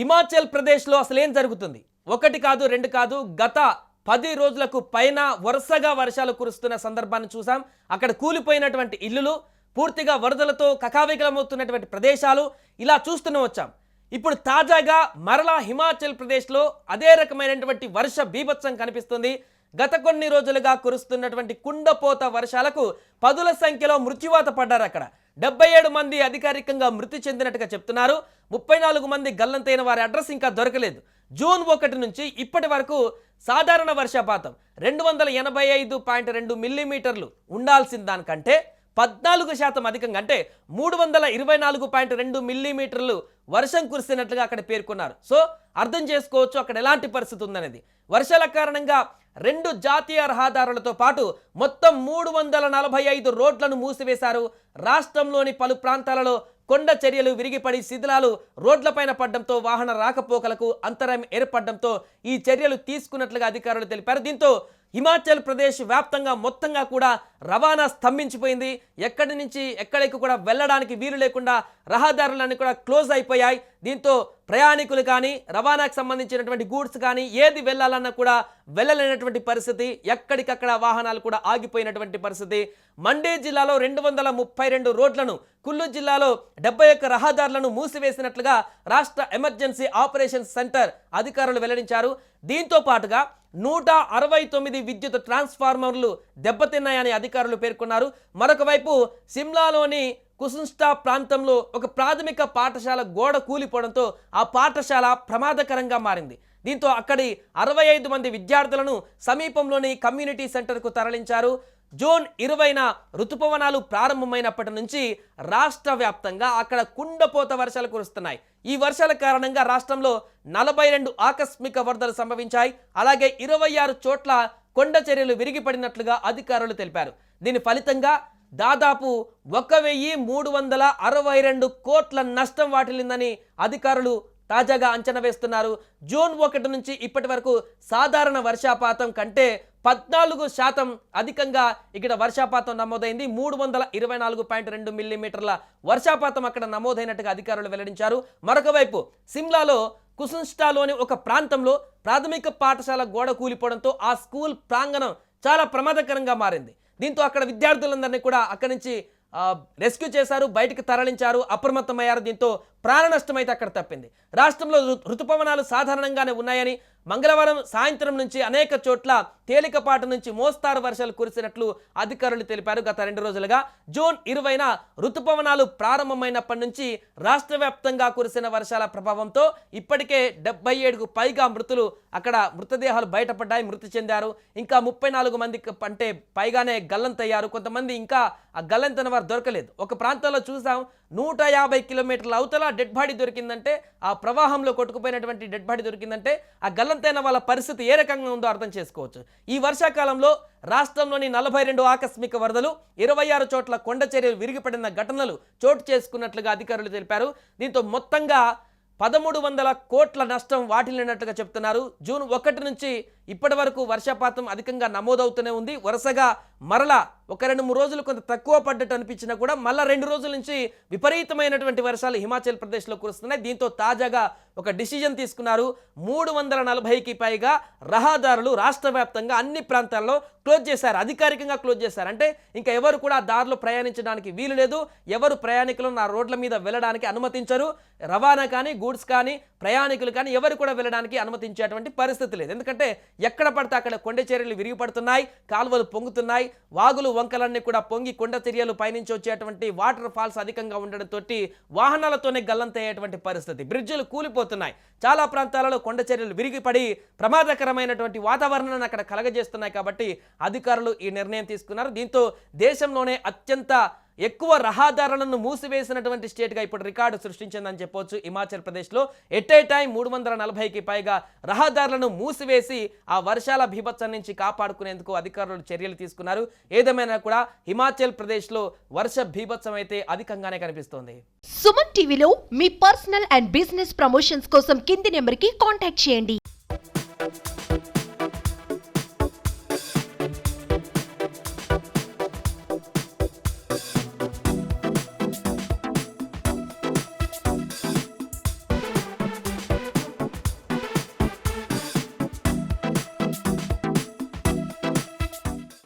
Himachal ప్రదేశ్లో అసలు ఏం జరుగుతుంది? ఒకటి కాదు రెండు కాదు గత పది రోజులకు పైన వరుసగా వర్షాలు కురుస్తున్న సందర్భాన్ని చూసాం అక్కడ కూలిపోయినటువంటి ఇల్లులు పూర్తిగా వరదలతో కకావికలమవుతున్నటువంటి ప్రదేశాలు ఇలా చూస్తూనే వచ్చాం. ఇప్పుడు తాజాగా మరలా హిమాచల్ ప్రదేశ్లో అదే రకమైనటువంటి వర్ష బీభత్సం కనిపిస్తుంది. గత కొన్ని రోజులుగా కురుస్తున్నటువంటి కుండపోత వర్షాలకు పదుల సంఖ్యలో మృత్యువాత పడ్డారు అక్కడ డెబ్బై ఏడు మంది అధికారికంగా మృతి చెందినట్టుగా చెప్తున్నారు. ముప్పై నాలుగు మంది గల్లంతైన వారి అడ్రస్ ఇంకా దొరకలేదు. జూన్ ఒకటి నుంచి ఇప్పటి వరకు సాధారణ వర్షపాతం రెండు వందల ఎనభై ఐదు పాయింట్ రెండు మిల్లీమీటర్లు ఉండాల్సిన దానికంటే పద్నాలుగు శాతం అధికంగా అంటే మూడు వందల ఇరవై నాలుగు పాయింట్ రెండు మిల్లీమీటర్లు వర్షం కురిసినట్లుగా అక్కడ పేర్కొన్నారు. సో అర్థం చేసుకోవచ్చు అక్కడ ఎలాంటి పరిస్థితి ఉందనేది. వర్షాల కారణంగా రెండు జాతీయ రహదారులతో పాటు మొత్తం మూడు వందల నలభై ఐదు రోడ్లను మూసివేశారు. రాష్ట్రంలోని పలు ప్రాంతాలలో కొండ చర్యలు విరిగిపడి శిథిలాలు రోడ్లపైన పడడంతో వాహన రాకపోకలకు అంతరాయం ఏర్పడడంతో ఈ చర్యలు తీసుకున్నట్లుగా అధికారులు తెలిపారు. దీంతో హిమాచల్ ప్రదేశ్ వ్యాప్తంగా మొత్తంగా కూడా రవాణా స్తంభించిపోయింది. ఎక్కడి నుంచి ఎక్కడికి కూడా వెళ్ళడానికి వీలు లేకుండా రహదారులన్నీ కూడా క్లోజ్ అయిపోయాయి. దీంతో ప్రయాణికులు కానీ రవాణాకు సంబంధించినటువంటి గూడ్స్ కానీ ఏది వెళ్ళాలన్నా కూడా వెళ్ళలేనటువంటి పరిస్థితి. ఎక్కడికక్కడ వాహనాలు కూడా ఆగిపోయినటువంటి పరిస్థితి. మండే జిల్లాలో రెండు వందల ముప్పై రెండు రోడ్లను కుల్లు జిల్లాలో డెబ్బై ఒక్క రహదారులను మూసివేసినట్లుగా రాష్ట్ర ఎమర్జెన్సీ ఆపరేషన్ సెంటర్ అధికారులు వెల్లడించారు. దీంతో పాటుగా నూట అరవై తొమ్మిది విద్యుత్ ట్రాన్స్ఫార్మర్లు దెబ్బతిన్నాయని అధికారులు పేర్కొన్నారు. మరొక వైపు సిమ్లాలోని కుసున్స్టా ప్రాంతంలో ఒక ప్రాథమిక పాఠశాల గోడ కూలిపోవడంతో ఆ పాఠశాల ప్రమాదకరంగా మారింది. దీంతో అక్కడి అరవై ఐదు మంది విద్యార్థులను సమీపంలోని కమ్యూనిటీ సెంటర్కు తరలించారు. జూన్ ఇరవైన ఋతుపవనాలు ప్రారంభమైనప్పటి నుంచి రాష్ట్ర వ్యాప్తంగా అక్కడ కుండపోత వర్షాలు కురుస్తున్నాయి. ఈ వర్షాల కారణంగా రాష్ట్రంలో నలభై రెండు ఆకస్మిక వరదలు సంభవించాయి. అలాగే ఇరవై ఆరు చోట్ల కొండ చర్యలు విరిగిపడినట్లుగా అధికారులు తెలిపారు. దీని ఫలితంగా దాదాపు ఒక వెయ్యి మూడు వందల అరవై రెండు కోట్ల నష్టం వాటిల్లిందని అధికారులు తాజాగా అంచనా వేస్తున్నారు. జూన్ ఒకటి నుంచి ఇప్పటి వరకు సాధారణ వర్షపాతం కంటే పద్నాలుగు శాతం అధికంగా ఇక్కడ వర్షపాతం నమోదైంది. మూడు వందల ఇరవై నాలుగు పాయింట్ రెండు మిల్లీమీటర్ల వర్షపాతం అక్కడ నమోదైనట్టుగా అధికారులు వెల్లడించారు. మరొక వైపు సిమ్లాలో కుసున్స్టాలోని ఒక ప్రాంతంలో ప్రాథమిక పాఠశాల గోడ కూలిపోవడంతో ఆ స్కూల్ ప్రాంగణం చాలా ప్రమాదకరంగా మారింది. దీంతో అక్కడ విద్యార్థులందరినీ కూడా అక్కడి నుంచి రెస్క్యూ చేశారు బయటికి తరలించారు అప్రమత్తమయ్యారు. దీంతో ప్రాణ నష్టమైతే అక్కడ తప్పింది. రాష్ట్రంలో ఋతుపవనాలు సాధారణంగానే ఉన్నాయని మంగళవారం సాయంత్రం నుంచి అనేక చోట్ల తేలికపాటు నుంచి మోస్తారు వర్షాలు కురిసినట్లు అధికారులు తెలిపారు. గత రెండు రోజులుగా జూన్ ఇరవైన ఋతుపవనాలు ప్రారంభమైనప్పటి నుంచి రాష్ట్ర వ్యాప్తంగా కురిసిన వర్షాల ప్రభావంతో ఇప్పటికే డెబ్బై ఏడుకు పైగా మృతులు అక్కడ మృతదేహాలు బయటపడ్డాయి మృతి చెందారు. ఇంకా ముప్పై నాలుగు మందికి అంటే పైగానే గల్లంతయ్యారు. కొంతమంది ఇంకా ఆ గల్లంతైన వారు దొరకలేదు. ఒక ప్రాంతంలో చూసాం నూట యాభై కిలోమీటర్ల అవతల డెడ్ బాడీ దొరికిందంటే ఆ ప్రవాహంలో కొట్టుకుపోయినటువంటి డెడ్ బాడీ దొరికిందంటే ఆ గల్లంతైన వాళ్ళ పరిస్థితి ఏ రకంగా ఉందో అర్థం చేసుకోవచ్చు. ఈ వర్షాకాలంలో రాష్ట్రంలోని నలభై రెండు ఆకస్మిక వరదలు ఇరవై ఆరు చోట్ల కొండ చర్యలు విరిగిపడిన ఘటనలు చోటు చేసుకున్నట్లుగా అధికారులు తెలిపారు. దీంతో మొత్తంగా పదమూడు వందల కోట్ల నష్టం వాటిల్లినట్లుగా చెప్తున్నారు. జూన్ ఒకటి నుంచి ఇప్పటి వరకు వర్షపాతం అధికంగా నమోదవుతూనే ఉంది. వరుసగా మరలా ఒక రెండు మూడు రోజులు కొంత తక్కువ పడ్డట్టు అనిపించినా కూడా మళ్ళా రెండు రోజుల నుంచి విపరీతమైనటువంటి వర్షాలు హిమాచల్ ప్రదేశ్లో కురుస్తున్నాయి. దీంతో తాజాగా ఒక డిసిజన్ తీసుకున్నారు. మూడు వందల నలభైకి పైగా రహదారులు రాష్ట్ర వ్యాప్తంగా అన్ని ప్రాంతాల్లో క్లోజ్ చేశారు. అధికారికంగా క్లోజ్ చేశారు. అంటే ఇంకా ఎవరు కూడా ఆ దారిలో ప్రయాణించడానికి వీలు లేదు. ఎవరు ప్రయాణికులను ఆ రోడ్ల మీద వెళ్ళడానికి అనుమతించరు. రవాణా కానీ గూడ్స్ కానీ ప్రయాణికులు కానీ ఎవరు కూడా వెళ్ళడానికి అనుమతించేటువంటి పరిస్థితి లేదు. ఎందుకంటే ఎక్కడ పడితే అక్కడ కొండ చర్యలు విరిగిపడుతున్నాయి. కాలువలు పొంగుతున్నాయి. వాగులు వంకలన్నీ కూడా పొంగి కొండ చర్యలు పైనుంచి వచ్చేటువంటి వాటర్ ఫాల్స్ అధికంగా ఉండడంతో వాహనాలతోనే గల్లంతయ్యేటువంటి పరిస్థితి. బ్రిడ్జిలు కూలిపోతున్నాయి. చాలా ప్రాంతాలలో కొండ చర్యలు విరిగిపడి ప్రమాదకరమైనటువంటి వాతావరణాన్ని అక్కడ కలగజేస్తున్నాయి కాబట్టి అధికారులు ఈ నిర్ణయం తీసుకున్నారు. దీంతో దేశంలోనే అత్యంత ఎక్కువ రహదారులను మూసివేసినటువంటి స్టేట్గా ఇప్పుడు రికార్డు సృష్టించిందని చెప్పొచ్చు. హిమాచల్ ప్రదేశ్లో ఎట్ ఏ టైం మూడు వందల నలభైకి పైగా రహదారులను మూసివేసి ఆ వర్షాల బీభత్సం నుంచి కాపాడుకునేందుకు అధికారులు చర్యలు తీసుకున్నారు. ఏదేమైనా కూడా హిమాచల్ ప్రదేశ్లో వర్ష బీభత్సం అయితే అధికంగానే కనిపిస్తోంది. సుమన్ టీవీలో మీ పర్సనల్ అండ్ బిజినెస్ ప్రమోషన్స్ కోసం కింది నెంబర్కి కాంటాక్ట్ చేయండి.